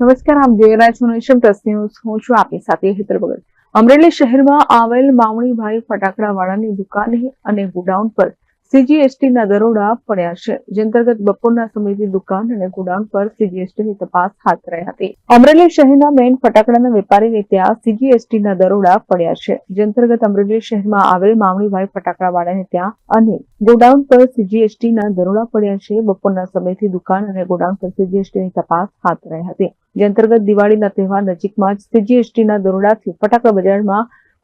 નમસ્કાર આપ જોઈ રહ્યા છો નિશમ ન્યૂઝ. હું છું આપની સાથે હેતર ભગત. અમરેલી શહેરમાં આવેલ માવણીભાઈ ફટાકડાવાળાની દુકાને અને ગોડાઉન પર સીજીએસટી ના દરોડા પડ્યા છે. જે અંતર્ગત બપોરના સમયથી દુકાન અને ગોડાઉન પર સીજીએસટીની તપાસ હાથ ધરાઈ હતી. અમરેલી શહેરના મેઇન ફટાકડાના વેપારીને ત્યાં સીજીએસટીના દરોડા પડ્યા છે. જે અંતર્ગત અમરેલી શહેરમાં આવેલ માવણીભાઈ ફટાકડાવાળાને ત્યાં અને ગોડાઉન પર સીજીએસટીના દરોડા પડ્યા છે. બપોરના સમયથી દુકાન અને ગોડાઉન પર સીજીએસટી ની તપાસ હાથ ધરાઈ હતી. જે અંતર્ગત દિવાળીના તહેવાર નજીકમાં જ સીજીએસટીના દરોડાથી ફટાકડા બજારમાં